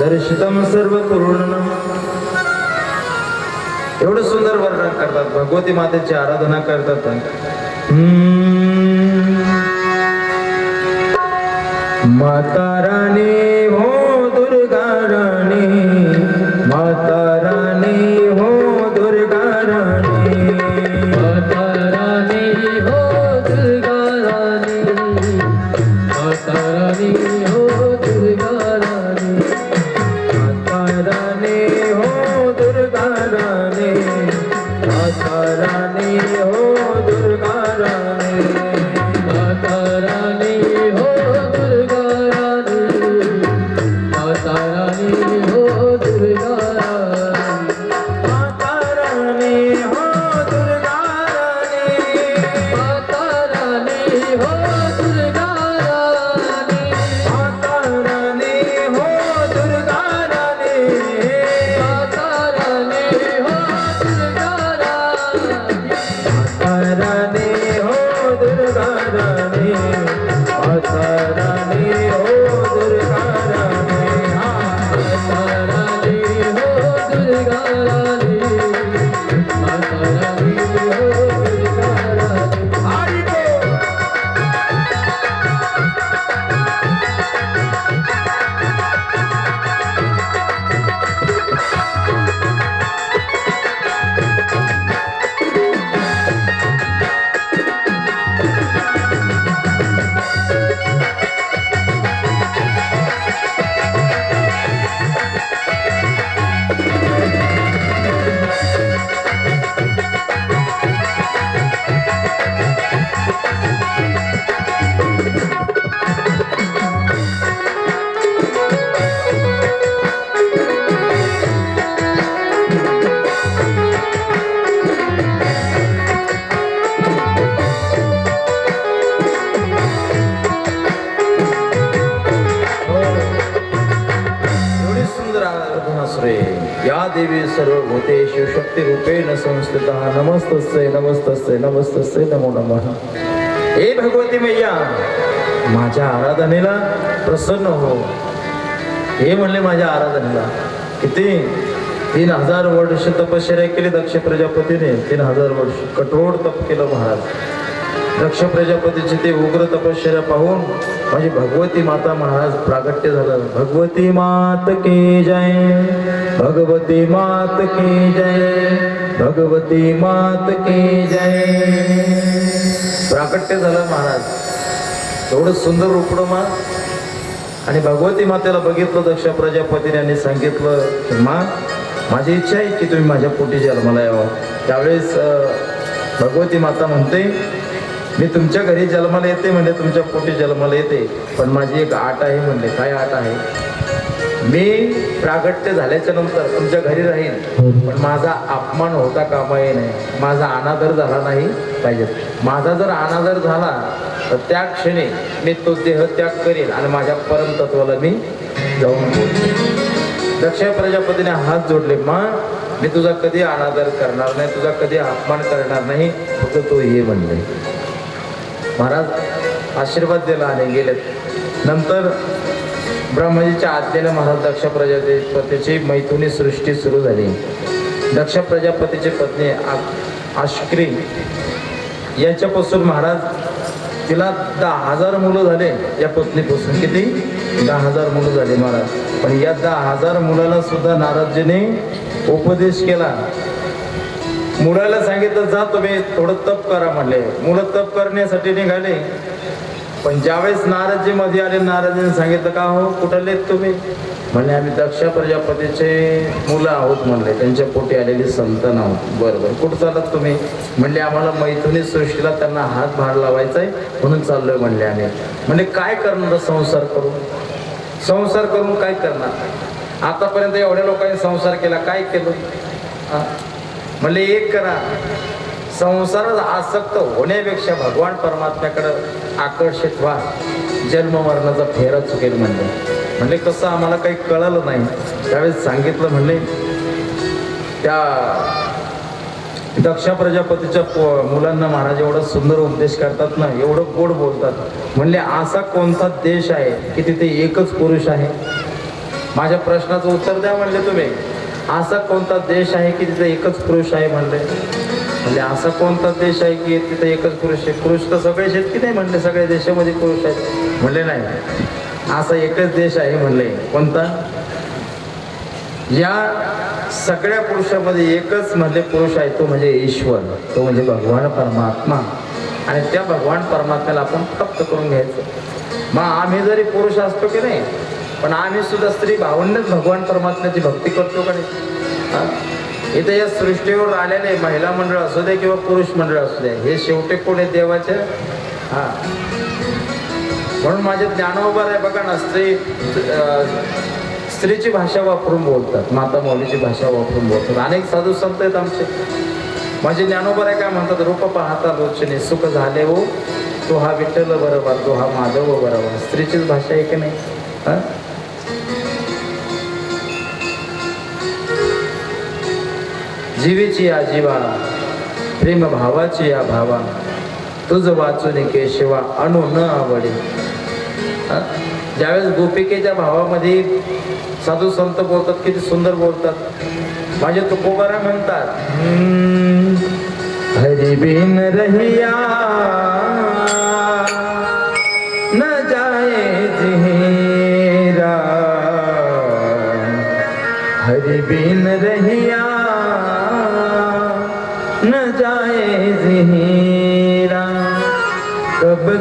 दर्शितम सर्व पूर्ण एवढं सुंदर वर्णन करतात. भगवती मातेची आराधना करतात हम्म. माता आश्रय। या देवी सर्व भूते शिवशक्ती रूपेण संस्थित। नमस्तस्य नमस्तस्य नमस्तस्य नमो नमः। हे भगवती मैया माझ्या आराधनेला प्रसन्न हो। हे म्हणले माझ्या आराधनेला किती तीन हजार वर्ष तपश्चर्या केली दक्ष प्रजापतीने तीन हजार वर्ष कठोर तप केलं महाराज। दक्ष प्रजापतीची ते उग्र तपश्चर्या पाहून माझी भगवती माता महाराज प्रागट्य झालं. भगवती मात की जय? भगवती मात की जय? भगवती मात की जय? प्रागट्य झालं महाराज. एवढं सुंदर रूपडं मा आणि भगवती मातेला बघितलं दक्ष प्रजापतीने आणि सांगितलं की मा माझी इच्छा आहे की तुम्ही माझ्या पोटी जन्माला यावं. त्यावेळेस भगवती माता म्हणते मी तुमच्या घरी जन्माला येते म्हणजे तुमच्या पोटी जन्माला येते. पण माझी एक आट आहे म्हणले. काय आट आहे? मी प्रागट्य झाल्याच्यानंतर तुमच्या घरी राहील पण माझा अपमान होता कामा नाही. माझा अनादर झाला नाही पाहिजे. माझा जर अनादर झाला तर त्या क्षणी मी तो देह त्याग करेल आणि माझ्या परमतत्वाला मी जाऊन दक्ष प्रजापतीने हात जोडले मा मी तुझा कधी अनादर करणार नाही? तुझा कधी अपमान करणार नाही? फक्त तो हे म्हणले. महाराज आशीर्वाद दिला आणि गेलेत. नंतर ब्रह्मजीच्या आज्ञेने महाराज दक्ष प्रजापतीची मैथुनी सृष्टी सुरू झाली. दक्ष प्रजापतीची पत्नी आ- आश्क्री यांच्यापासून महाराज तिला दहा हजार मुलं झाले. या पत्नीपासून किती? दहा हजार मुलं झाले महाराज. पण या दहा हजार मुलाला सुद्धा नारदजीने उपदेश केला. मुलाला सांगितलं जा तुम्ही थोडं तप करा म्हणले. मुलं तप करण्यासाठी निघाले. पण ज्यावेळेस नाराजी मध्ये आले नाराजीने सांगितलं का हो कुठले तुम्ही? म्हणले आम्ही दक्ष प्रजापतीचे मुलं आहोत म्हणले. त्यांच्या पोटी आलेली संतान आहोत बरं बरं. कुठं चालत तुम्ही? म्हणले आम्हाला मैथुनी सृष्टीला त्यांना हात भार लावायचा आहे म्हणून चाललोय म्हणले आम्ही. म्हणजे काय करणार हो संसार करून? संसार करून काय करणार? आतापर्यंत एवढ्या लोकांनी संसार केला काय केलं? म्हणले एक करा. संसारात आसक्त होण्यापेक्षा भगवान परमात्म्याकडं आकर्षित व्हा. जन्म मरणाचा फेरा चुकेल म्हणले. म्हणले कसं आम्हाला काही कळलं नाही. त्यावेळेस सांगितलं म्हणले त्या दक्ष प्रजापतीच्या मुलांना महाराज एवढा सुंदर उपदेश करतात ना एवढं गोड बोलतात. म्हणले असा कोणता देश आहे की तिथे एकच पुरुष आहे? माझ्या प्रश्नाचं उत्तर द्या म्हणले तुम्ही. असा कोणता देश आहे की तिथे एकच पुरुष आहे म्हणले? म्हणजे असा कोणता देश आहे की तिथे एकच पुरुष आहे? पुरुष तर सगळे शेत की नाही म्हणले सगळ्या देशामध्ये पुरुष आहेत. म्हणले नाही. असा एकच देश आहे म्हणले. कोणता? या सगळ्या पुरुषामध्ये एकच म्हणजे पुरुष आहे तो म्हणजे ईश्वर. तो म्हणजे भगवान परमात्मा. आणि त्या भगवान परमात्म्याला आपण प्राप्त करून घ्यायचं. मग आम्ही जरी पुरुष असतो की नाही पण आम्ही सुद्धा स्त्री भावंडच भगवान परमात्म्याची भक्ती करतो का नाही? इथे या सृष्टीवर आलेले महिला मंडळ असू दे किंवा पुरुष मंडळ असू दे हे शेवटी कोणी देवाचे? हा. म्हणून माझे ज्ञानोबर आहे. बघा ना स्त्री स्त्रीची भाषा वापरून बोलतात माता मौलीची भाषा वापरून बोलतात. अनेक साधू संत आहेत आमचे. माझे ज्ञानोबर आहे काय म्हणतात रूप पाहता लोचने सुख झाले हो. तो हा विठ्ठल बरोबर तो हा माधव बरोबर. स्त्रीचीच भाषा आहे की नाही? जीवेची या जीवा प्रेम भावाची या भावा तुझ वाचून केशवा अणू न आवडे. ज्यावेळेस गोपिकेच्या भावामध्ये साधू संत बोलतात किती सुंदर बोलतात. माझे तुकोबारा म्हणतात हरी बिन रहिया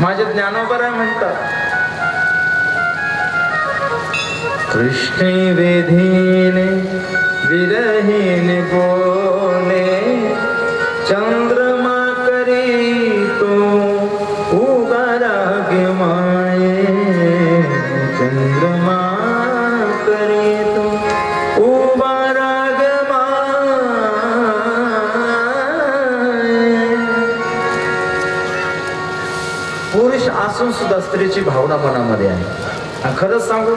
माझे ज्ञानोबर आहे म्हणतात. कृष्ण वेधीने विरहीन गो पुरुष सुद्धा स्त्रीची भावना मनामध्ये आहे. खरंच सांगू?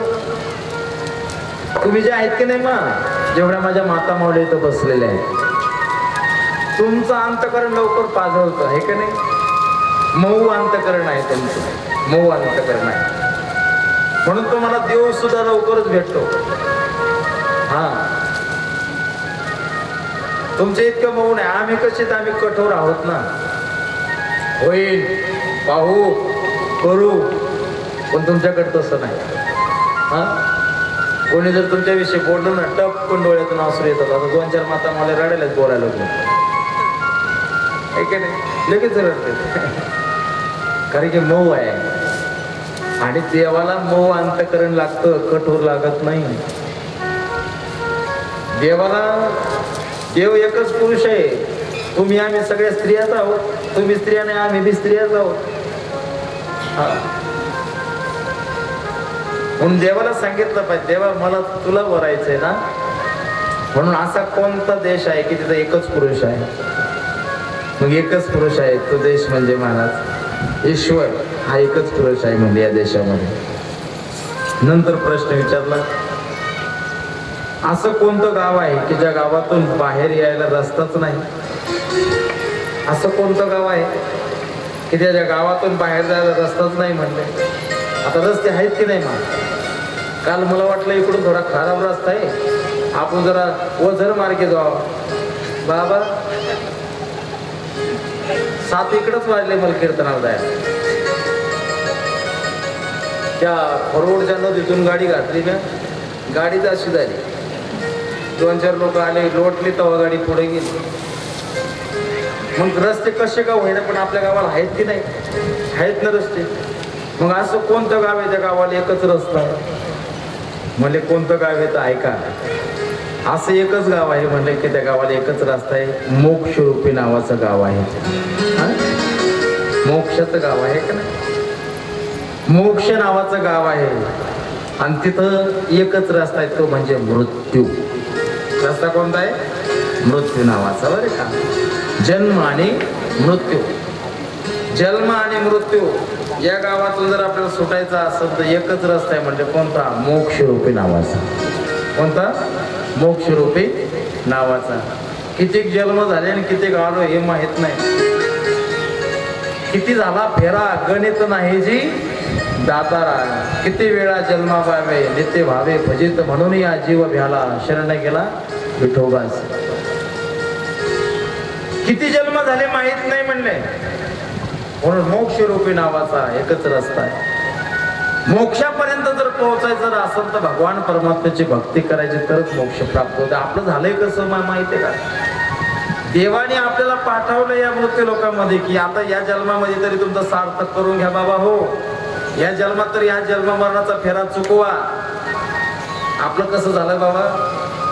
तुम्ही जे आहेत की नाही मा जेवढ्या माझ्या माता मावल्या इथं बसलेल्या आहेत तुमचं अंतकरण लवकर पाजळतं हे का नाही? मऊ अंतकरण आहे तुमचं. मऊ अंतकरण आहे. म्हणून तुम्हाला देव सुद्धा लवकरच भेटतो. हा. तुमचे इतकं मऊ नाही. आम्ही कसे तर आम्ही कठोर आहोत ना? होईल. पाहू. करू पण तुमच्याकडे तसं नाही. हा? कोणी जर तुमच्याविषयी बोललं ना टपकून डोळ्यातून आसरू येतात. आता दोन चार माता मला रडायलाच बोलायला लागलो. की नाही? लगेच रडते. कारण की मऊ आहे. आणि देवाला मऊ अंतकरण लागतं कठोर लागत नाही. देवाला देव एकच पुरुष आहे. तुम्ही आम्ही सगळ्या स्त्रियाच आहोत. तुम्ही स्त्रिया नाही आम्ही बी स्त्रियाच आहोत. म्हणून देवाला सांगितलं पाहिजे देवा मला तुला वरायचंय ना? म्हणून असा कोणता देश आहे की तिथं एकच पुरुष आहे? मग एकच पुरुष आहे तो देश म्हणजे महाराज ईश्वर. हा एकच पुरुष आहे म्हणजे या देशामध्ये. नंतर प्रश्न विचारला असं कोणतं गाव आहे की ज्या गावातून बाहेर यायला रस्ताच नाही? असं कोणतं गाव आहे? की त्याच्या गावातून बाहेर जायला रस्ताच नाही म्हणले. आता रस्ते आहेत की नाही मग? काल मला वाटलं इकडून थोडा खराब रस्ता आहे. आपण जरा ओझर मार्गे जावा. बाबा सात इकडंच वाजले मला कीर्तनाला जायला. त्या फरोडच्या नदीतून गाडी घातली ना गाडी अशी झाली. दोन चार लोक आले लोटली तेव्हा गाडी पुढे गेली. मग रस्ते कसे का होईना पण आपल्या गावाला आहेत की नाही? आहेत ना रस्ते. मग असं कोणतं गाव आहे त्या गावाला एकच रस्ता आहे? म्हणले कोणतं गाव आहे तर ऐका. असं एकच गाव आहे म्हणले की त्या गावाला एकच रस्ता आहे. मोक्षरूपी नावाचं गाव आहे. मोक्षाचं गाव आहे का नाही? मोक्ष नावाचं गाव आहे. आणि तिथं एकच रस्ता आहे तो म्हणजे मृत्यू. रस्ता कोणता आहे? मृत्यू नावाचा बरं का? जन्म आणि मृत्यू. जन्म आणि मृत्यू या गावातून जर आपल्याला सुटायचा असेल तर एकच रस्ता आहे म्हणजे कोणता? मोक्षरूपी नावाचा. कोणता? मोक्षरूपी नावाचा. किती जन्म झाले आणि किती आलो हे माहीत नाही. किती झाला फेरा? गणित नाही जी. दातारा. किती वेळा जन्मा पावे नित्य भावे भजित म्हणून या जीव भ्याला शरण गेला विठोबास किती जन्म झाले माहीत नाही म्हणले. म्हणून मोक्षरूपी नावाचा एकच रस्ता आहे. मोक्षापर्यंत जर पोहोचायचं असेल तर भगवान परमात्म्याची भक्ती करायची तरच मोक्ष प्राप्त होते. आपलं झालंय कसं माहिती आहे का? देवाने आपल्याला पाठवलं या मृत्यू लोकांमध्ये की आता या जन्मामध्ये तरी तुमचं सार्थक करून घ्या बाबा हो. या जन्मात तर या जन्म मरणाचा फेरा चुकवा. आपलं कसं झालं बाबा?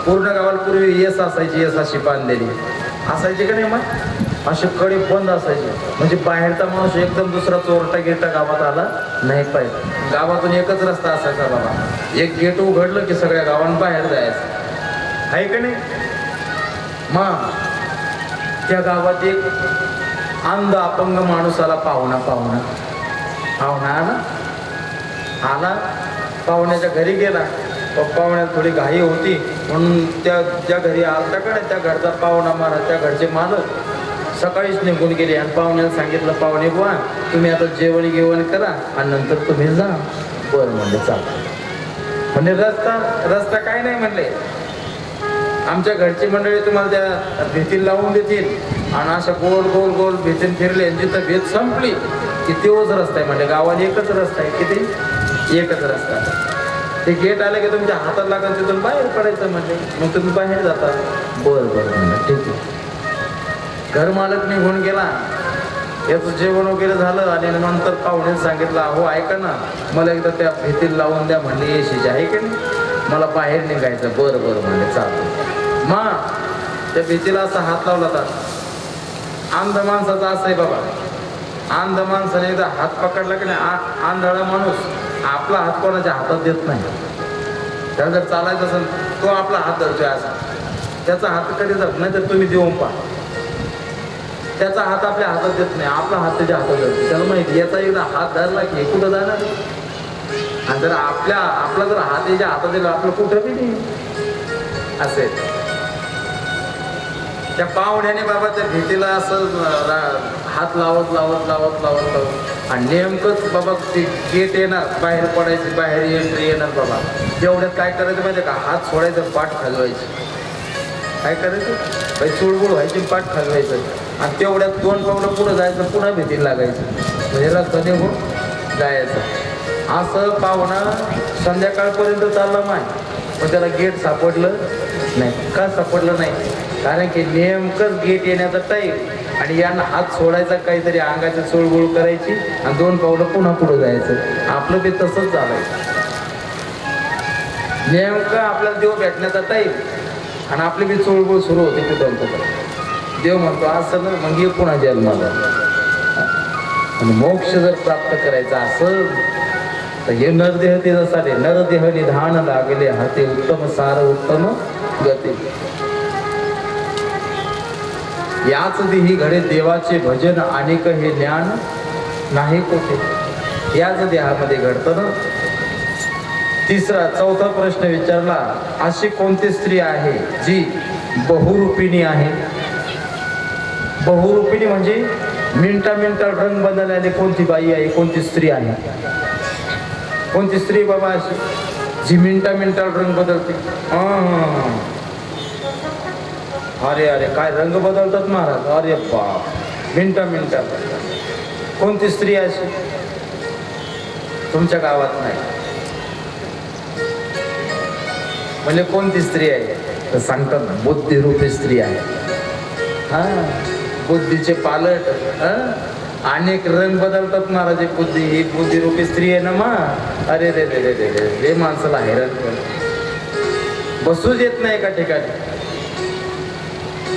पूर्ण गावाला पूर्वी येस असायची येस अशी बांधलेली असायचे का नाही मग? असे कडे बंद असायचे. म्हणजे बाहेरचा माणूस एकदम दुसरा चोरटा गेटा गावात आला नाही पाहिजे. गावातून एकच रस्ता असायचा बाबा. एक गेट उघडलं की सगळ्या गावांना बाहेर जायचं. आहे का नाही? मग त्या गावात एक अंध अपंग माणूस आला पाहुणा पाहुणा. पाहुणा आला. आला. पाहुण्याच्या घरी गेला. प- पाहुण्यात थोडी घाई होती. म्हणून त्या ज्या घरी आलताकडे त्या घरचा पाहुणा मारा त्या घरचे मालक सकाळीच निघून गेले आणि पाहुण्याला सांगितलं पाहुणे बुवा तुम्ही आता जेवण घेवण करा आणि नंतर तुम्ही जा. बरं म्हणले चाल. म्हणजे रस्ता रस्ता काय नाही म्हणले. आमच्या घरची मंडळी तुम्हाला त्या भीतीला लावून देतील आणि अशा गोल गोल गोल भीतीन फिरले आणि जिथं भीत संपली की तेवच रस्ता आहे म्हणजे गावात एकच रस्ता आहे किती? एकच रस्ता. आहे. ते गेट आलं की तुमच्या हातात लागून तिथून बाहेर पडायचं म्हणजे. मग तुम्ही बाहेर जाता. बरं बरं ठीक आहे. घर मालक निघून गेला. याचं जेवण वगैरे झालं आणि नंतर पाहुणे सांगितलं अहो ऐका ना मला एकदा त्या भीतीला लावून द्या म्हणले येशीची आहे की नाही? मला बाहेर निघायचं बरं बरं म्हणले चालतं मग त्या भीतीला असा हात लावला होता. अंध माणसाचा असं आहे बाबा. अंध माणसाने एकदा हात पकडला की नाही? आ- आंधळा माणूस. आपला हात कोणाच्या हातात देत नाही. त्याला जर चालायचं असेल तो आपला हात धरतोय असा. त्याचा हात कधी जात नाही तर तुम्ही देऊन पहा. त्याचा हात आपल्या हातात देत नाही आपला हात त्याच्या हातात धरतो त्याला माहिती याचा एकदा हात धरला की कुठं जाणार? आणि जर आपल्या आपला जर हात याच्या हातात दिला आपलं कुठं बी नाही. असेल त्या पाहुण्याने बाबा त्या भीतीला असं हात लावत लावत लावत लावत लावत. आणि नेमकंच बाबा ते गेट येणार बाहेर पडायची बाहेर एंट्री येणार बाबा. तेवढ्यात काय करायचं माहिती का? हात सोडायचं पाठ खालवायची. काय करायचं? बाई चुळबुळ व्हायची पाठ खालवायचं. आणि तेवढ्यात दोन पावलं पुढं जायचं पुन्हा भीतीला लागायचं. म्हणजे रस्ता निघून जायचं. असं पाहुणा संध्याकाळपर्यंत चालला माय. पण त्याला गेट सापडलं नाही. का सापडलं नाही? कारण की नेमकंच गेट येण्याचा टाईम आणि यांना हात सोडायचा काहीतरी अंगाची चुळबुळ करायची आणि दोन पावलं पुन्हा पुढं जायचं. आपलं बी तसंच चालायचं नेमकं आपला देव भेटण्याचा टाईम आणि आपली बी चोळबोळ सुरू होते ते दोन देव म्हणतो असं ना मग ये पुन्हा जन्माला. आणि मोक्ष जर प्राप्त करायचा असेल तर हे नरदेह ते जसा नरदेह निधान लागले हाते उत्तम सार उत्तम गती. याच देही घडे देवाचे भजन अनेक हे ज्ञान नाही कोठे. याच देहामध्ये घडतं ना. तिसरा चौथा प्रश्न विचारला अशी कोणती स्त्री आहे जी बहुरूपिणी आहे? बहुरूपिणी म्हणजे मिनटा मिनटा रंग बदललेली कोणती बाई आहे कोणती स्त्री आहे? कोणती स्त्री बाबा अशी जी मिनटा मिनटा रंग बदलते? हा. अरे अरे काय रंग बदलतात महाराज? अरे बाप. मिनटा मिनटा. कोणती स्त्री आहे अशी? तुमच्या गावात नाही. म्हणजे कोणती स्त्री आहे? तर सांगतात ना बुद्धिरूपी स्त्री आहे. हा बुद्धीचे पालट. हा? अनेक रंग बदलतात महाराज ही बुद्धी ही बुद्धिरूपी स्त्री आहे ना मा? अरे रे रे रे रे रे माणसाला हैराण कर. बसूच येत नाही एका ठिकाणी.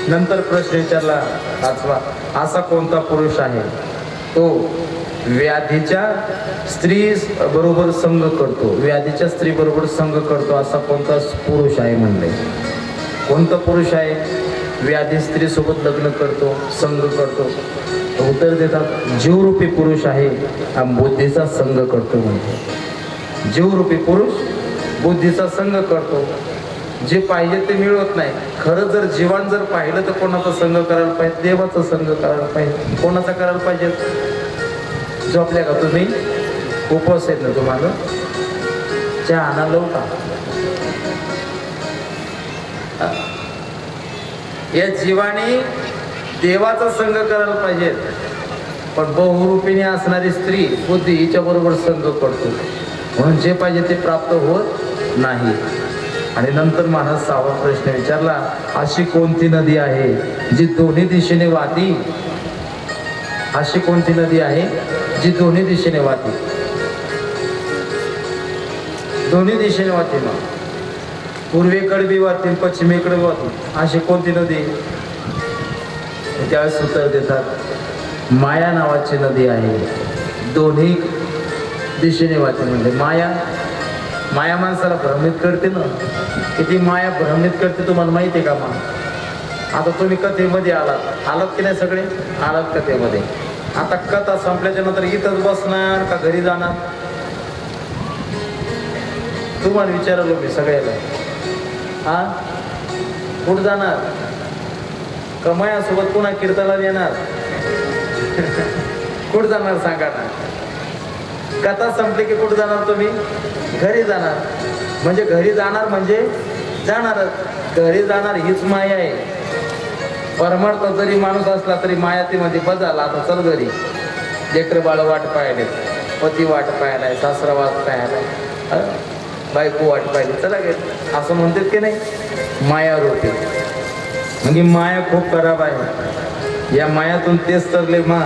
नंतर प्रश्न विचारला पाचवा असा कोणता पुरुष आहे? तो व्याधीच्या स्त्री बरोबर संग करतो. व्याधीच्या स्त्री बरोबर संग करतो असा कोणता पुरुष आहे म्हणले. कोणता पुरुष आहे? व्याधी स्त्री सोबत लग्न करतो संग करतो. उत्तर देतात जीवरूपी पुरुष आहे. हा बुद्धीचा संग करतो म्हणतो. जीवरूपी पुरुष बुद्धीचा संग करतो. जे पाहिजे ते मिळवत नाही. खरं जर जीवन जर पाहिलं तर कोणाचा संग करायला पाहिजे देवाचा संग करायला पाहिजे. कोणाचा करायला पाहिजे? झोपल्या का तुम्ही? उपवास आहेत ना तुम्हाला? चहा आणा का? या जीवाने देवाचा संग करायला पाहिजे. पण बहुरूपीने असणारी स्त्री बुद्धी हिच्या बरोबर संग करतो. म्हणून जे पाहिजे ते प्राप्त होत नाही. आणि नंतर महाराज सावध प्रश्न विचारला अशी कोणती नदी आहे जी दोन्ही दिशेने वाहती? अशी कोणती नदी आहे जी दोन्ही दिशेने वाहते? दोन्ही दिशेने वाहते ना पूर्वेकडे बी वाहतील पश्चिमेकडे बी अशी कोणती नदी? त्यावेळेस उत्तर देतात माया नावाची नदी आहे. दोन्ही दिशेने वाहते म्हणजे माया माया माणसाला भ्रमित करते ना किती माया भ्रमित करते तुम्हाला माहिती आहे का मग? आता तुम्ही कथेमध्ये आलात. आलात की नाही सगळे? आलात कथेमध्ये. आता कथा संपल्याच्या नंतर इथंच बसणार का घरी जाणार? तुम्हाला विचारलो मी सगळ्याला. हा? कुठं जाणार? कमायासोबत पुन्हा कीर्तनाला येणार? कुठं जाणार सांगा ना. कथा संपली की कुठं जाणार तुम्ही? घरी जाणार. म्हणजे घरी जाणार म्हणजे जाणारच. घरी जाणार हीच माया आहे. परमार्थ जरी माणूस असला तरी मायातीमध्ये बजाला आता चल घरी. लेकर बाळ वाट पाहिले पती वाट पाहिलाय सासरा वाट पाहिलाय बायको वाट पाहिली चला गे असं म्हणतात की नाही? माया रूपी. म्हणजे माया खूप खराब आहे. या मायातून तेच तरले मा.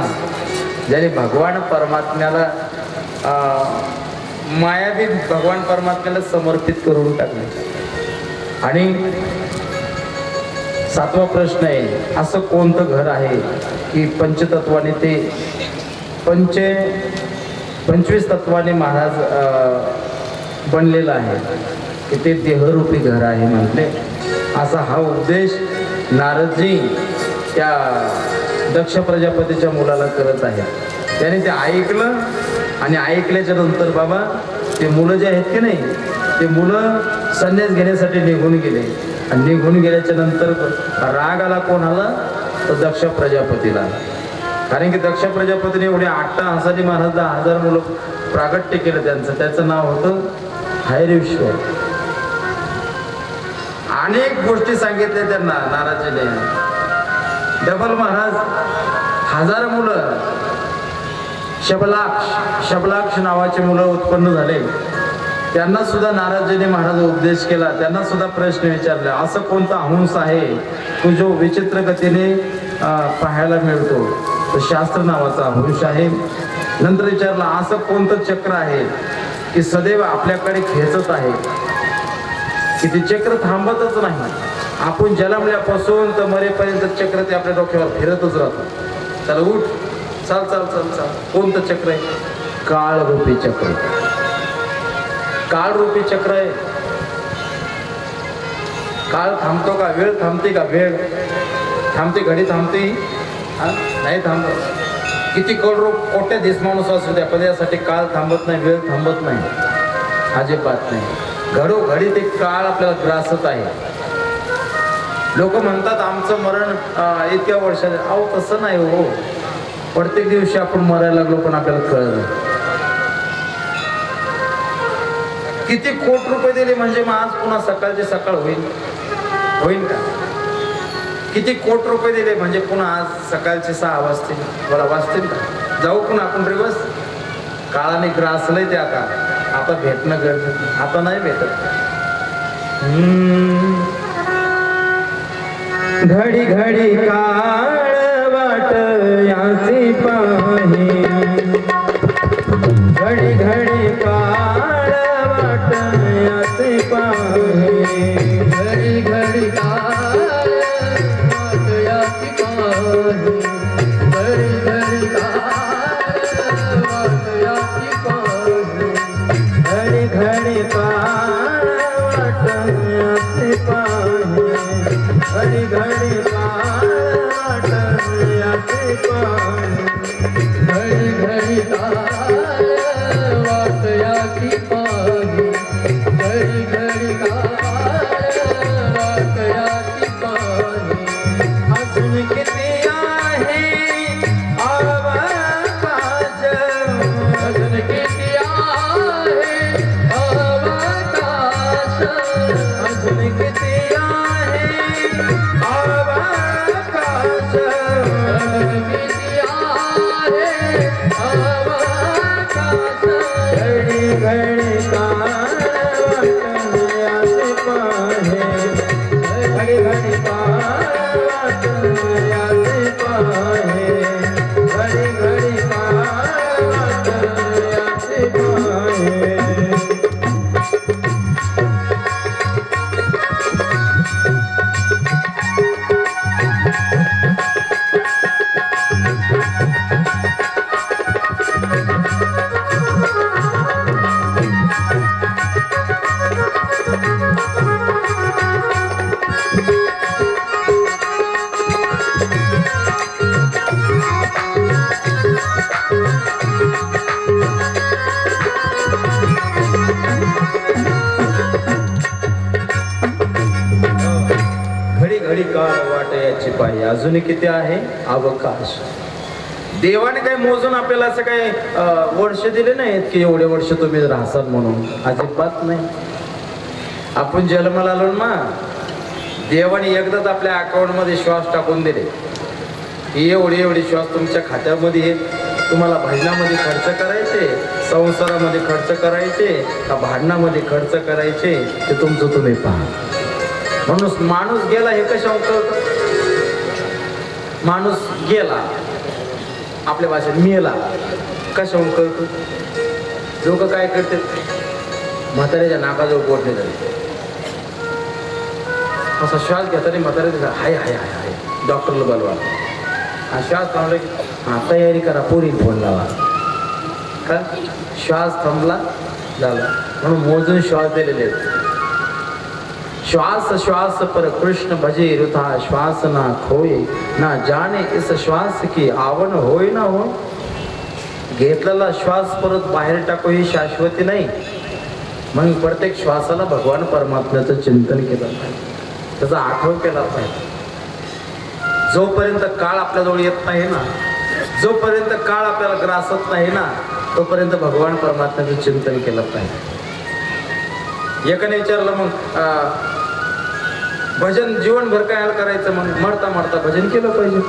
ज्याने भगवान परमात्म्याला मायावी भगवान परमात्म्याला समर्पित करून टाकले. आणि सातवा प्रश्न आहे असं कोणतं घर आहे की पंचतत्वाने ते पंच पंचवीस तत्वाने महाराज बनलेलं आहे की ते देहरूपी घर आहे म्हटले. असा हा उपदेश नारदजी त्या दक्ष प्रजापतीच्या मुलाला करत आहे त्याने ते ऐकलं आणि ऐकल्याच्या नंतर बाबा ते मुलं जे आहेत की नाही ते मुलं संन्यास घेण्यासाठी निघून गेले. आणि निघून गेल्याच्यानंतर राग आला कोण आला तर दक्ष प्रजापतीला. कारण की दक्ष प्रजापतीने एवढे आठ हसानी महाराज दहा हजार मुलं प्रागट्य केलं त्यांचं. त्याचं नाव होतं हैरेश्वर अनेक गोष्टी सांगितल्या त्यांना नाराजीने. डबल महाराज हजार मुलं शबलाक्ष शबलाक्ष नावाचे मुलं उत्पन्न झाले. त्यांना सुद्धा नाराजीने महाराज उपदेश केला. त्यांना सुद्धा प्रश्न विचारले असं कोणता हंस आहे? तो जो विचित्र गतीने पाहायला मिळतो. तो शास्त्र नावाचा हंस आहे. नंतर विचारला असं कोणतं चक्र आहे? की सदैव आपल्याकडे खेचत आहे. की ते चक्र थांबतच नाही. आपण जन्मल्यापासून तर मरेपर्यंत चक्र ते आपल्या डोक्यावर फिरतच राहतो. त्याला उठ. चाल चाल चाल चाल. कोणतं चक्र आहे? काळ रूपी चक्र. काळ रूपी चक्र आहे. काळ थांबतो का? वेळ थांबते का? वेळ. थांबते घडी थांबते? नाही थांबत. किती करोड कोट्याधीश माणूस असू द्या पण यासाठी काळ थांबत नाही वेळ थांबत नाही. अजिबात नाही. घडोघडी ते काळ आपल्याला ग्रासत आहे. लोक म्हणतात आमचं मरण इतक्या वर्षात अहो तसं नाही हो. प्रत्येक दिवशी आपण मरायला लागलो पण आपल्याला कळलं किती कोट रुपये दिले म्हणजे मग आज पुन्हा सकाळचे सकाळ होईल? होईल का? किती कोट रुपये दिले म्हणजे पुन्हा आज सकाळचे सहा वाजतील? मला वाजतील का? जाऊ पुन्हा आपण रिवर्स काळाने ग्रासलंय ते आता. आता भेटणं गरजेचं आता नाही भेटत. हम्म. घडी घडी काळ वाट या पाए वाटण्याचे अजूनही किती आहे? अवकाश. देवाने काही मोजून आपल्याला असं काही वर्ष दिले नाहीत की एवढे वर्ष तुम्ही राहसाल म्हणून? अजिबात नाही. आपण जन्माला आलो ना देवाने एकदाच आपल्या अकाउंटमध्ये श्वास टाकून दिले. ही एवढे एवढे श्वास तुमच्या खात्यामध्ये तुम्हाला भजनामध्ये खर्च करायचे संसारामध्ये खर्च करायचे का भांडणामध्ये खर्च करायचे ते तुमचं तुम्ही पहा. म्हणून माणूस गेला हे कशा होतं माणूस गेला. आपल्या भाषेत मेला. कशाहून कळतो? लोक काय करतात? म्हाताऱ्याच्या नाकाजवळ पोटले जाते असा श्वास घेता नाही म्हाताऱ्याचा हाय हाय हाय हाय. डॉक्टरला बोलवा. हा श्वास थांबला की हा तयारी करा पोरी फोन लावा. का? श्वास थांबला झाला. म्हणून मोजून श्वास दिलेले आहेत. श्वास श्वास पर कृष्ण भजे रुथा। श्वास ना खोये ना जाने इस श्वास की आवण होय ना हो। घेतलेला श्वास परत बाहेर टाकू ही शाश्वती नाही. मग प्रत्येक श्वासाला भगवान परमात्म्याचं चिंतन केलं पाहिजे. त्याचा आठवण केला पाहिजे. जोपर्यंत काळ आपल्याजवळ येत नाही ना जोपर्यंत काळ आपल्याला ग्रासत नाही ना तोपर्यंत भगवान परमात्म्याचं चिंतन केलं पाहिजे. एकाने विचारलं मग भजन जीवनभर काय करायचं? मग मरता मरता भजन केलं पाहिजे.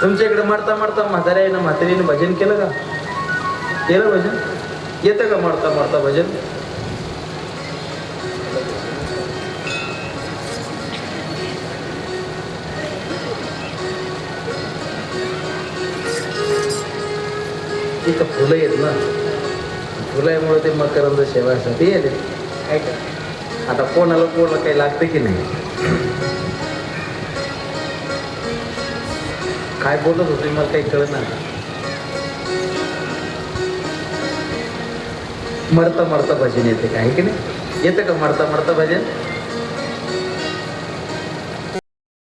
तुमच्या इकडे मरता मरता म्हाताऱ्यानं म्हातारीनं भजन केलं का? केलं भजन? येतं का मरता मरता भजन? तिथं फुलं येत ना. फुलामुळे ते मकरंद सेवासाठी येते. काय आता कोणाला कोणाला काही लागतं की नाही? काय बोलत होतो मला काही कळत ना मरता मरता भजन येते काय की नाही? येतं का मरता मरता भजन?